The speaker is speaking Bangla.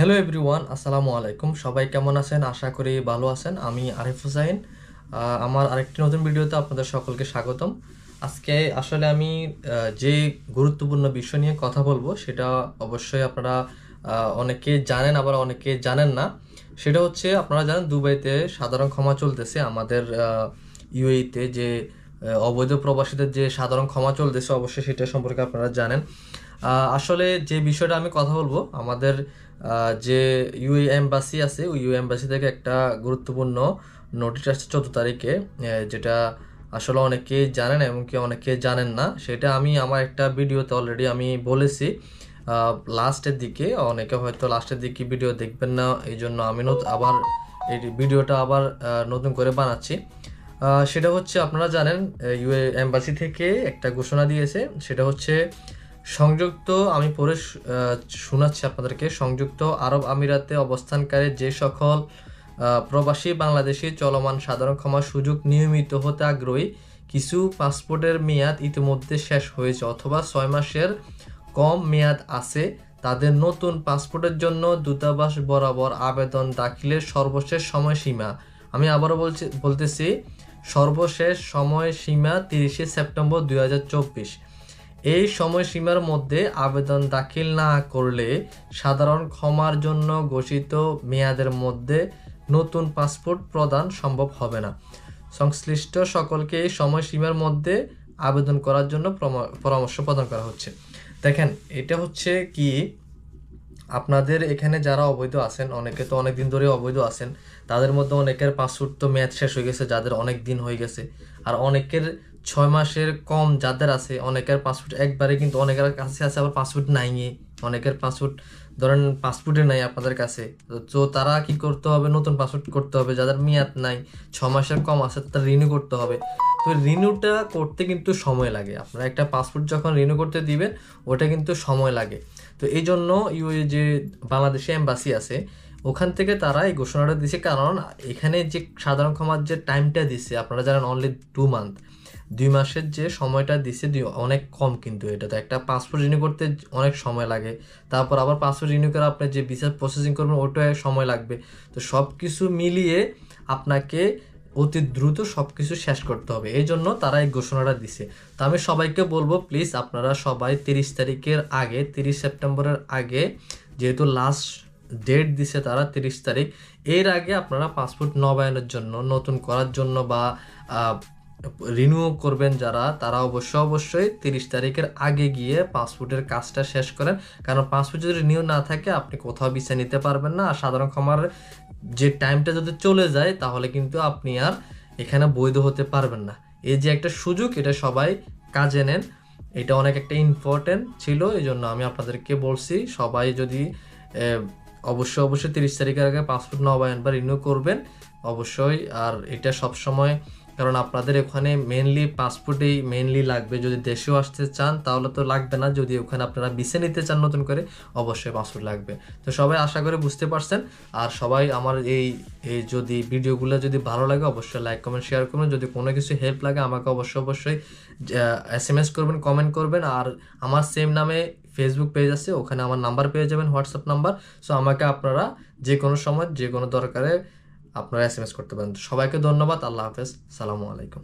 হ্যালো এভরিওয়ান আসসালামু আলাইকুম। সবাই কেমন আছেন? আশা করি ভালো আছেন। আমি আরিফ হুসাইন। আমার আরেকটি নতুন ভিডিওতে আপনাদের সকলকে স্বাগতম। আজকে আসলে আমি যে গুরুত্বপূর্ণ বিষয় নিয়ে কথা বলব, সেটা অবশ্যই আপনারা অনেকে জানেন, আবার অনেকে জানেন না। সেটা হচ্ছে, আপনারা জানেন, দুবাইতে সাধারণ ক্ষমা চলতেছে। আমাদের ইউএইতে যে অবৈধ প্রবাসীদের যে সাধারণ ক্ষমা চলতেছে, অবশ্যই সেটা সম্পর্কে আপনারা জানেন। আসলে যে বিষয়টা আমি কথা বলব, আমাদের যে ইউএ এম্বাসি আছে, ওই ইউ এম্বাসি থেকে একটা গুরুত্বপূর্ণ নোটিশ আসছে চোদ্দ তারিখে যেটা আসলে অনেকে জানেন এমনকি অনেকে জানেন না। সেটা আমি আমার একটা ভিডিওতে অলরেডি আমি বলেছি। লাস্টের দিকে, অনেকে হয়তো লাস্টের দিকে ভিডিও দেখবেন না, এই জন্য আমি আবার এই ভিডিওটা আবার নতুন করে বানাচ্ছি। সেটা হচ্ছে আপনারা জানেন ইউএ এম্বাসি থেকে একটা ঘোষণা দিয়েছে, সেটা হচ্ছে সংযুক্ত, আমি পরে শোনাচ্ছি আপনাদেরকে। সংযুক্ত আরব আমিরাতে অবস্থানকারী যে সকল প্রবাসী বাংলাদেশি চলমান সাধারণ ক্ষমা সুযোগ নিয়মিত হতে আগ্রহী, কিছু পাসপোর্টের মেয়াদ ইতিমধ্যে শেষ হয়েছে অথবা ছয় মাসের কম মেয়াদ আছে। তাদের নতুন পাসপোর্টের জন্য দূতাবাস বরাবর আবেদন দাখিলের সর্বশেষ সময়সীমা। আমি আবারও বলছি, বলতেছি, সর্বশেষ সময়সীমা তিরিশে সেপ্টেম্বর দু হাজার চব্বিশ। এই সময়সীমার মধ্যে আবেদন দাখিল না করলে সাধারণ ক্ষমার জন্য ঘোষিত মেয়াদের মধ্যে নতুন পাসপোর্ট প্রদান সম্ভব হবে না। সংশ্লিষ্ট সকলকে এই সময়সীমার মধ্যে আবেদন করার জন্য পরামর্শ প্রদান করা হচ্ছে। দেখেন, এটা হচ্ছে কি, আপনাদের এখানে যারা অবৈধ আছেন, অনেকে তো অনেক দিন ধরে অবৈধ আছেন, তাদের মধ্যে অনেকের পাসপোর্ট তো মেয়াদ শেষ হয়ে গেছে, যাদের অনেক দিন হয়ে গেছে। আর অনেকের ছয় মাসের কম যাদের আছে, অনেকের পাসপোর্ট একবারে কিন্তু অনেকের কাছে আছে, আবার পাসপোর্ট নাই অনেকের পাসপোর্ট ধরেন পাসপোর্টে নাই আপনাদের কাছে। তো তারা কি করতে হবে? নতুন পাসপোর্ট করতে হবে, যাদের মেয়াদ নাই, ছ মাসের কম আছে তারা রিনিউ করতে হবে। তো রিনিউটা করতে কিন্তু সময় লাগে। আপনারা একটা পাসপোর্ট যখন রিনিউ করতে দিবেন, ওটা কিন্তু সময় লাগে। তো এই জন্য ইউএ যে বাংলাদেশে এম্বাসি আছে, ওখান থেকে তারা এই ঘোষণাটা দিছে কারণ এখানে যে সাধারণ ক্ষমার যে টাইমটা দিছে আপনারা জানেন অনলি টু মান্থ দুই মাসের যে সময়টা দিছে, দুই- অনেক কম কিন্তু এটা। তো একটা পাসপোর্ট রিনিউ করতে অনেক সময় লাগে। তারপর আবার পাসপোর্ট রিনিউ করে আপনি যে ভিসা প্রসেসিং করবেন ওটা সময় লাগবে। তো সব কিছু মিলিয়ে আপনাকে অতি দ্রুত সব কিছু শেষ করতে হবে। এই জন্য তারা এই ঘোষণাটা দিছে। তো আমি সবাইকে বলব প্লিজ আপনারা সবাই তিরিশ তারিখের আগে, তিরিশ সেপ্টেম্বরের আগে যেহেতু লাস্ট ডেট দিছে তারা তিরিশ তারিখ, এর আগে আপনারা পাসপোর্ট নবায়নের জন্য, নতুন করার জন্য বা রিনিউ করবেন যারা, তারা অবশ্যই অবশ্যই তিরিশ তারিখের আগে গিয়ে পাসপোর্টের কাজটা শেষ করেন। কারণ পাসপোর্ট যদি রিনিউ না থাকে, আপনি কোথাও ভিসা নিতে পারবেন না। আর সাধারণ ক্ষমার যে টাইমটা যদি চলে যায়, তাহলে কিন্তু আপনি আর এখানে বৈধ হতে পারবেন না। এই যে একটা সুযোগ, এটা সবাই কাজে নেন। এটা অনেক একটা ইম্পর্টেন্ট ছিল এই জন্য আমি আপনাদেরকে বলছি, সবাই যদি অবশ্যই অবশ্যই তিরিশ তারিখের আগে পাসপোর্ট নবায়ন বা রিনিউ করবেন, অবশ্যই। আর এটা সব সময় কারণ আপনাদের ওখানে মেনলি পাসপোর্টেই মেনলি লাগবে। যদি দেশেও আসতে চান, তাহলে তো লাগবে না। যদি ওখানে আপনারা বিছে নিতে চান নতুন করে, অবশ্যই পাসপোর্ট লাগবে। তো সবাই আশা করে বুঝতে পারছেন। আর সবাই আমার এই এই যদি ভিডিওগুলো যদি ভালো লাগে, অবশ্যই লাইক কমেন্ট শেয়ার করবেন যদি কোনো কিছু হেল্প লাগে, আমাকে অবশ্যই অবশ্যই এস এম এস করবেন কমেন্ট করবেন। আর আমার সেম নামে ফেসবুক পেজ আছে, ওখানে আমার নাম্বার পেয়ে যাবেন হোয়াটসঅ্যাপ নাম্বার সো আমাকে আপনারা যে কোনো সময় যে কোনো দরকারে আপনারা এস করতে পারেন। সবাইকে ধন্যবাদ আল্লাহ হাফেজ। সালামু আলাইকুম।